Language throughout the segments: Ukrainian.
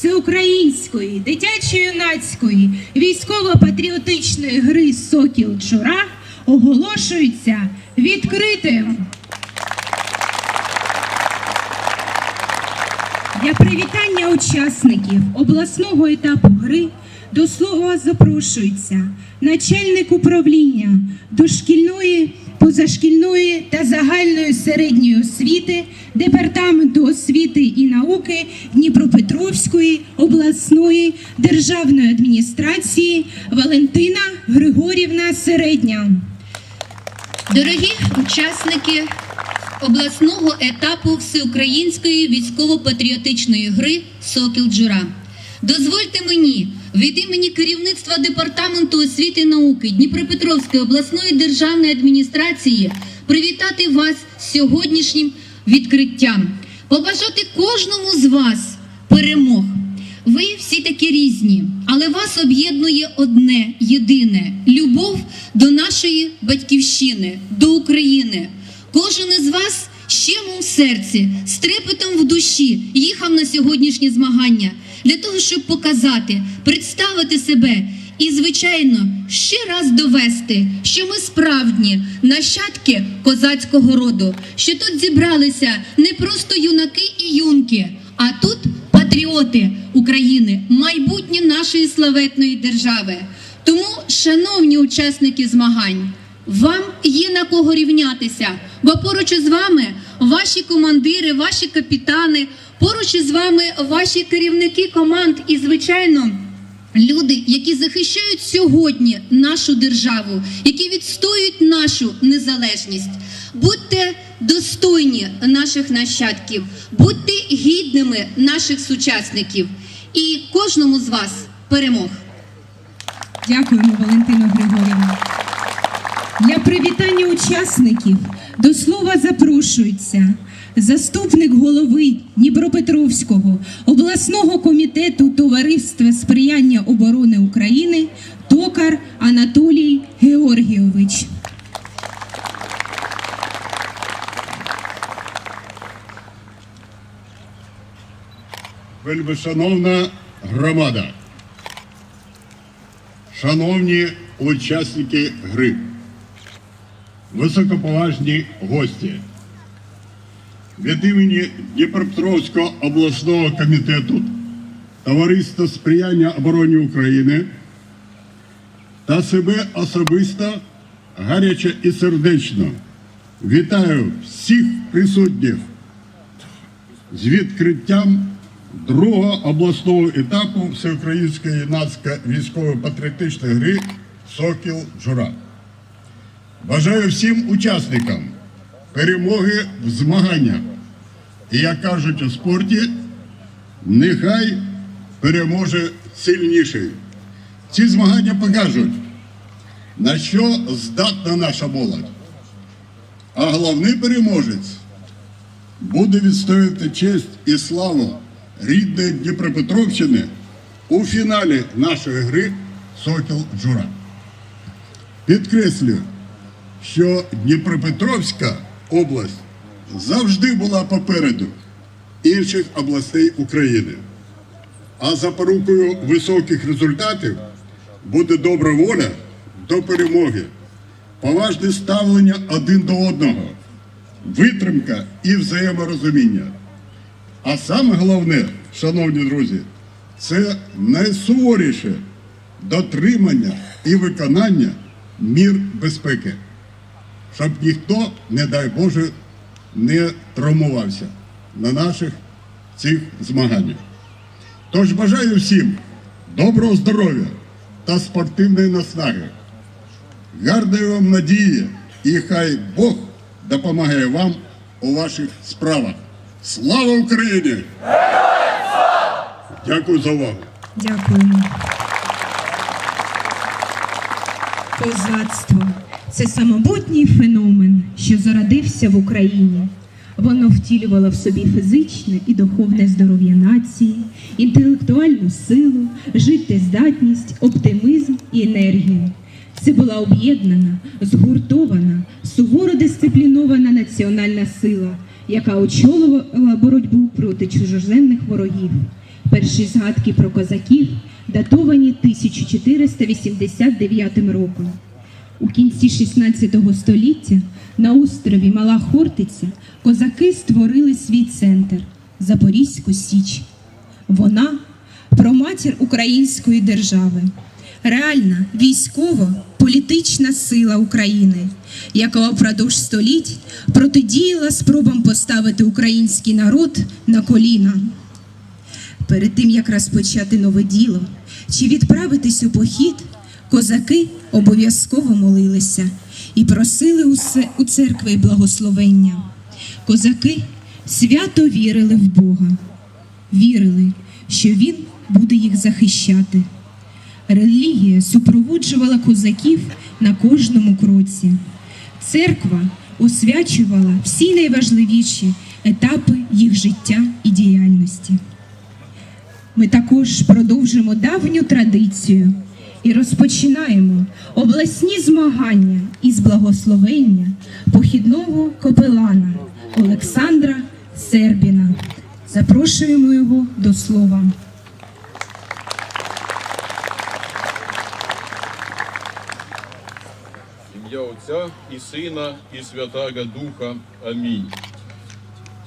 всеукраїнської дитячо-юнацької військово-патріотичної гри Сокіл Джура оголошується відкритим. Для привітання учасників обласного етапу гри до слова запрошується начальник управління дошкільної, позашкільної та загальної середньої освіти Департаменту освіти і науки Дніпропетровської обласної державної адміністрації Валентина Григорівна Середня. Дорогі учасники обласного етапу всеукраїнської військово-патріотичної гри Сокіл Джура. Дозвольте мені від імені керівництва департаменту освіти і науки Дніпропетровської обласної державної адміністрації привітати вас з сьогоднішнім відкриттям, побажати кожному з вас перемог. Ви всі такі різні, але вас об'єднує одне єдине любов до нашої батьківщини, до України. Кожен із вас щемом в серці, з трепетом в душі їхав на сьогоднішні змагання для того, щоб показати, представити себе і, звичайно, ще раз довести, що ми справжні нащадки козацького роду, що тут зібралися не просто юнаки і юнки, а тут патріоти України, майбутнє нашої славетної держави. Тому, шановні учасники змагань, вам є на кого рівнятися, бо поруч із вами ваші командири, ваші капітани, поруч із вами ваші керівники команд і, звичайно, люди, які захищають сьогодні нашу державу, які відстоюють нашу незалежність. Будьте достойні наших нащадків, будьте гідними наших сучасників і кожному з вас перемог. Дякуємо, Валентина Григорівна. Для привітання учасників до слова запрошується заступник голови Дніпропетровського обласного комітету Товариства сприяння оборони України Токар Анатолій Георгійович. Вельмишановна громада, шановні учасники гри, високоповажні гості, від імені Дніпропетровського обласного комітету Товариства сприяння обороні України та себе особисто гаряче і сердечно вітаю всіх присутніх з відкриттям другого обласного етапу всеукраїнської юнацької військово-патріотичної гри Сокіл Джура. Бажаю всім учасникам перемоги в змаганнях. І як кажуть у спорті, нехай переможе сильніший. Ці змагання покажуть, на що здатна наша молодь. А головний переможець буде відстоювати честь і славу рідної Дніпропетровщини у фіналі нашої гри Сокіл Джура. Підкреслюю, що Дніпропетровська область завжди була попереду інших областей України. А запорукою високих результатів буде добра воля до перемоги, поважне ставлення один до одного, витримка і взаєморозуміння. А саме головне, шановні друзі, це найсуворіше дотримання і виконання мір безпеки, щоб ніхто, не дай Боже, не травмувався на наших цих змаганнях. Тож бажаю всім доброго здоров'я та спортивної наснаги, гарної вам надії і хай Бог допомагає вам у ваших справах. Слава Україні! Дякую за увагу. Дякуємо. Козацтво це самобутній феномен, що зародився в Україні. Воно втілювало в собі фізичне і духовне здоров'я нації, інтелектуальну силу, життєздатність, оптимізм і енергію. Це була об'єднана, згуртована, суворо дисциплінована національна сила, яка очолювала боротьбу проти чужоземних ворогів. Перші згадки про козаків датовані 1489 роком. У кінці 16 століття на острові Мала Хортиця козаки створили свій центр Запорізьку Січ. Вона проматір української держави, реальна військово-політична сила України, яка впродовж століть протидіяла спробам поставити український народ на коліна. Перед тим як розпочати нове діло чи відправитись у похід, козаки обов'язково молилися і просили у церкви благословення. Козаки свято вірили в Бога, вірили, що Він буде їх захищати. Релігія супроводжувала козаків на кожному кроці. Церква освячувала всі найважливіші етапи їх життя і діяльності. Ми також продовжимо давню традицію і розпочинаємо обласні змагання із благословення похідного капелана Олександра Сербіна. Запрошуємо його до слова. Ім'я Отця і Сина, і Святого Духа. Амінь.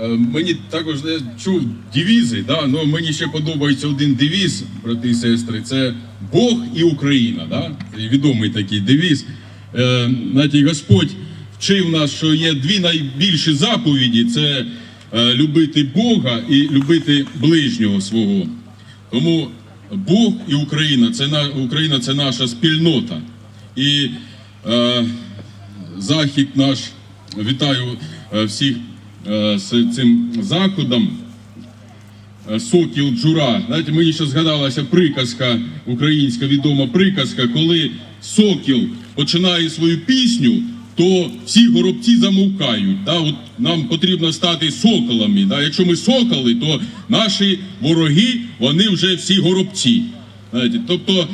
Е, Мені також я чув девізи, да? ну, мені ще подобається один девіз, брати і сестри, це Бог і Україна. Да? Відомий такий девіз. Е, знаєте, Господь вчив нас, що є дві найбільші заповіді: це е, любити Бога і любити ближнього свого. Тому Бог і Україна це на Україна це наша спільнота. І е, захід наш вітаю е, всіх з цим заходом. Е, Сокіл Джура. Знаєте, мені ще згадалася приказка, українська відома приказка, коли сокіл починає свою пісню, то всі горобці замовкають. Да? От нам потрібно стати соколами. Да? Якщо ми соколи, то наші вороги вони вже всі горобці. Знаєте, тобто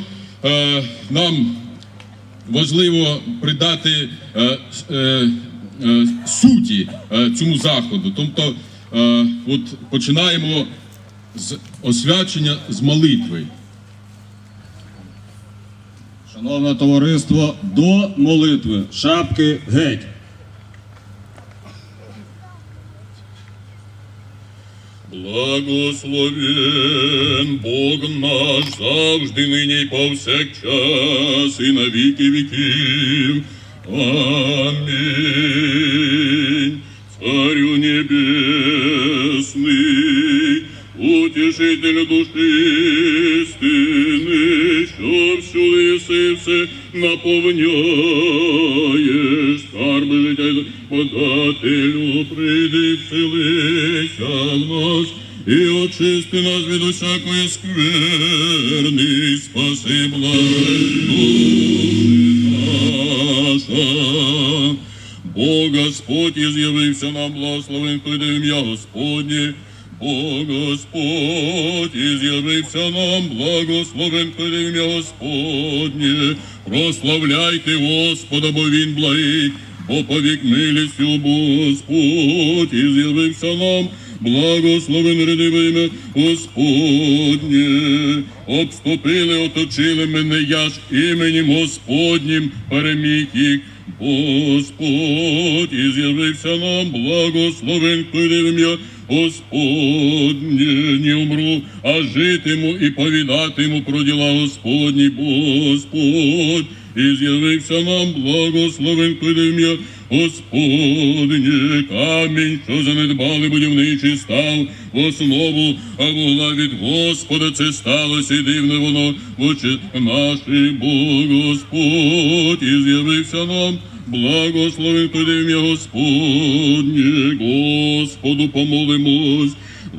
е, нам важливо придати е, е, е, суті е, цьому заходу. Тобто, е, от починаємо з освячення з молитви. Шановне товариство, до молитви. Шапки геть. Благословен Бог наш завжди нині й повсякчас і на віки віків. Амінь. Царю небесний, утішитель душі істини, що всюди єси все наповняєш, скарби життя подателю, прийди вселися в нас, і очисти нас від усякої скверни, спаси благодать Господь і з'явився нам, благословен прийде ім'я Господнє. Бог Господь і з'явився нам, благословен прийде ім'я Господнє. Прославляйте Господа, бо Він благий, бо повік милістю Господь і з'явився нам, благословен рядиве ім'я Господнє. Обступили, оточили мене, я ж іменем Господнім переміг їх. Господь і з'явився нам, благословен ім'я Господнє, не умру, а житиму і повідатиму про діла Господні, Господь, і з'явився нам, благословен ім'я Господнє, камінь, що занедбали будівничі став в основу, а була від Господа це сталося, і дивне воно в очі наші, Бог Господь, і з'явився нам. Благослови в ім'я Господнє, Господу помолимось,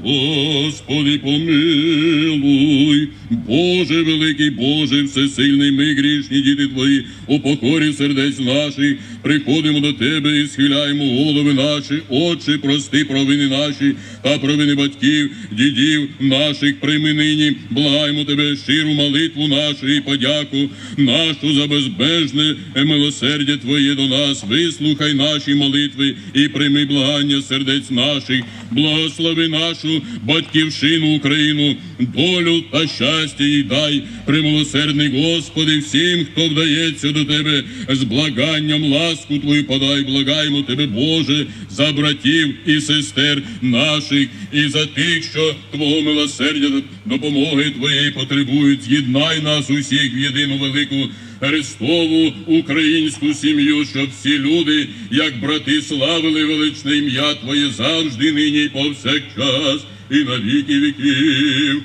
Господи помилуй, Боже великий, Боже всесильний, ми грішні діти Твої, у покорі сердець наших, приходимо до Тебе і схиляємо голови наші, Отче, прости провини наші та провини батьків, дідів наших прийми нині, благаємо Тебе щиру молитву нашу і подяку нашу за безбежне милосердя Твоє до нас, вислухай наші молитви і прийми благання сердець наших, благослови нашу нашу батьківщину Україну, долю та щастя їй дай, примилосердний Господи, всім, хто вдається до Тебе з благанням, ласку Твою подай, благаємо Тебе, Боже, за братів і сестер наших, і за тих, що Твого милосердя допомоги Твоєї потребують. З'єднай нас усіх в єдину велику Христову українську сім'ю, щоб всі люди, як брати, славили величне ім'я Твоє завжди, нині й повсякчас, і на віки віків.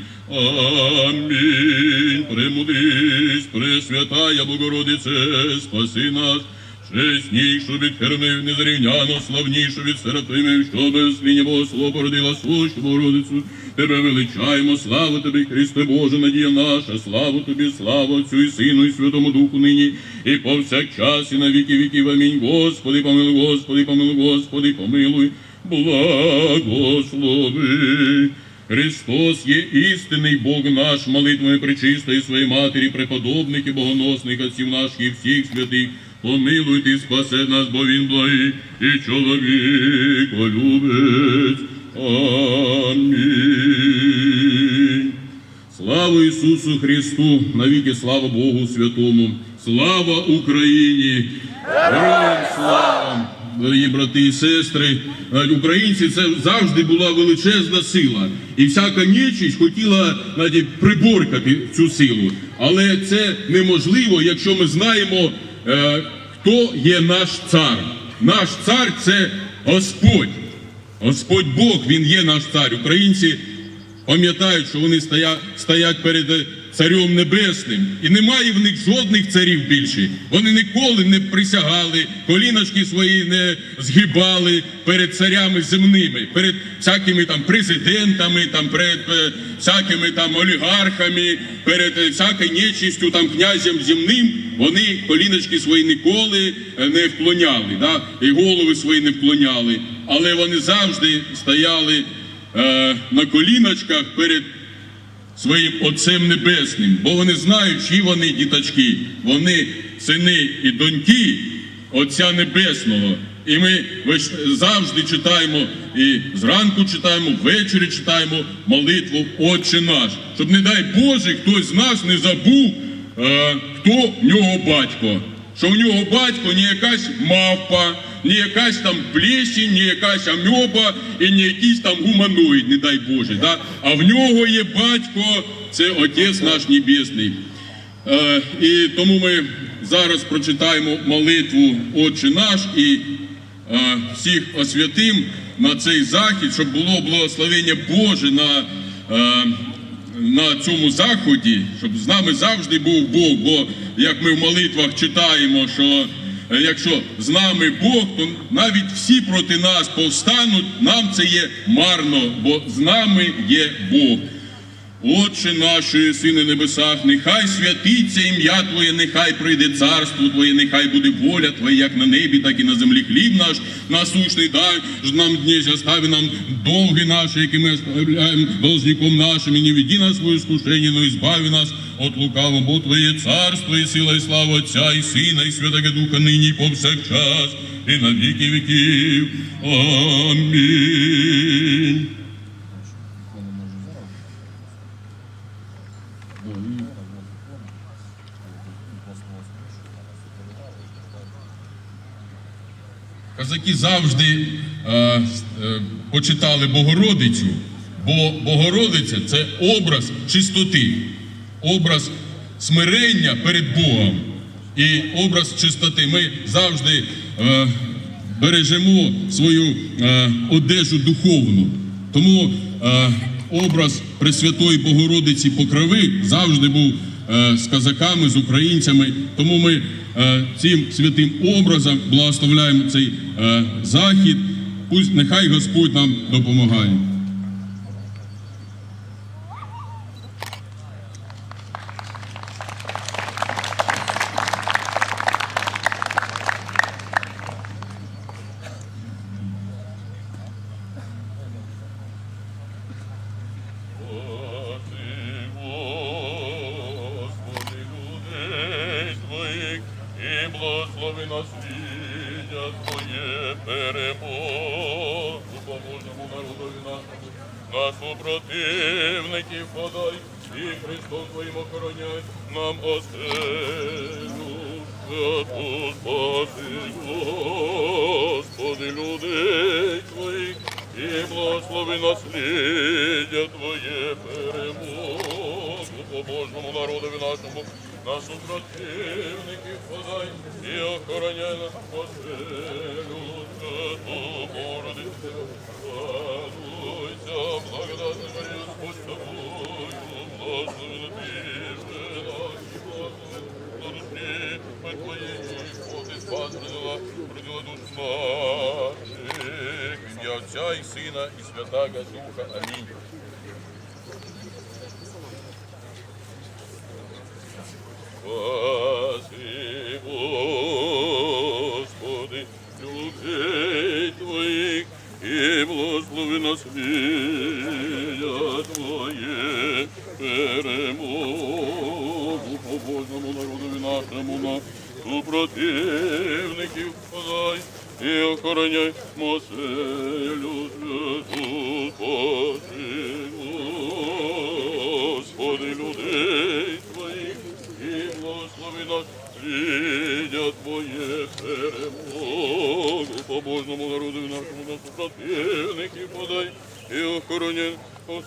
Амінь. Премудрість, Пресвятая Богородице, спаси нас. Чеснішу від хернив незрівняно, славнішу від серафимів, що без сління Бога слово породила сущу Богородицю. Тебе величаємо, слава тобі, Христе Боже, надія наша, славу тобі, слава Отцю і Сину, і Святому Духу нині, і повсякчас, і на віки віків. Амінь. Господи, помилуй, Господи, помилуй, Господи, помилуй, благослови. Христос є істинний Бог наш, молитвами пречистої своєї матері, преподобних і богоносних отців наших і всіх святих. Помилуй ти, спасе нас, бо він благий і чоловік любить. Амінь. Слава Ісусу Христу, навіки слава Богу Святому, слава Україні! Героям слава! Дорогі брати і сестри, Е, українці це завжди була величезна сила, і всяка нечість хотіла навіть приборкати цю силу. Але це неможливо, якщо ми знаємо, хто є наш цар. Наш цар це Господь. Господь Бог, Він є наш цар. Українці пам'ятають, що вони стоять, перед е, царем небесним, і немає в них жодних царів більше. Вони ніколи не присягали, коліночки свої не згибали перед царями земними, перед всякими там президентами, там перед е, всякими там олігархами, перед е, всякою нечистю, там князем земним. Вони коліночки свої ніколи е, не вклоняли, да? і голови свої не вклоняли, але вони завжди стояли е, на коліночках перед своїм Отцем Небесним, бо вони знають, чиї вони діточки, вони сини і доньки Отця Небесного. І ми завжди читаємо, і зранку читаємо, ввечері читаємо молитву Отче наш, щоб, не дай Боже, хтось з нас не забув, е, хто в нього батько. Що в нього батько не якась мавпа, не якась там плесінь, не якась амьоба і не якийсь там гуманоїд, не дай Боже. Да? А в нього є батько, це Отець наш Небесний. Е, і тому ми зараз прочитаємо молитву Отче наш і е, всіх освятим на цей захід, щоб було благословення Боже на, е, на цьому заході, щоб з нами завжди був Бог. Бо як ми в молитвах читаємо, що якщо з нами Бог, то навіть всі проти нас повстануть, нам це є марно, бо з нами є Бог. Отче наш, що єси на небесах, нехай святиться ім'я Твоє, нехай прийде царство Твоє, нехай буде воля Твоя, як на небі, так і на землі. Хліб наш насущний дай ж нам дні, остави нам долги наші, які ми оставляємо должником нашим, і не веди нас в свою скушення, но избави нас от лукавого, бо Твоє царство і сила, і слава Отця, і Сина, і Святого Духа, нині повсякчас, і на віки віків. Амінь. Козаки завжди е, е, почитали Богородицю, бо Богородиця це образ чистоти, образ смирення перед Богом і образ чистоти. Ми завжди е, бережемо свою е, одежу духовну. Тому е, образ Пресвятої Богородиці Покрови завжди був е, з козаками, з українцями. Тому ми е, цим святим образом благословляємо цей е, захід. Пусть нехай Господь нам допомагає. Господи, людей твоїх, і благослови на світі Твоє перемогу, поможемо народові нашому, на супротивників подай, і Христом Твоїм охороняй нам оселю, святу спаси, Господи, людей Твоїх, і благослови насліддя Твоє перемогу, побожному народові нашому, на супротивників подай, і охороняй нас оселю, святу Богородицю, Отця і Сина, і Святаго Духа. Амінь. Перемогу побожному народові нашому на супротивників подай, і охороняй моселю святу спаси, Господи, людей Твоїх, і благослови нас слідя Твоє перемогу, побожному народу нашому на супротивників подай, і охороняй O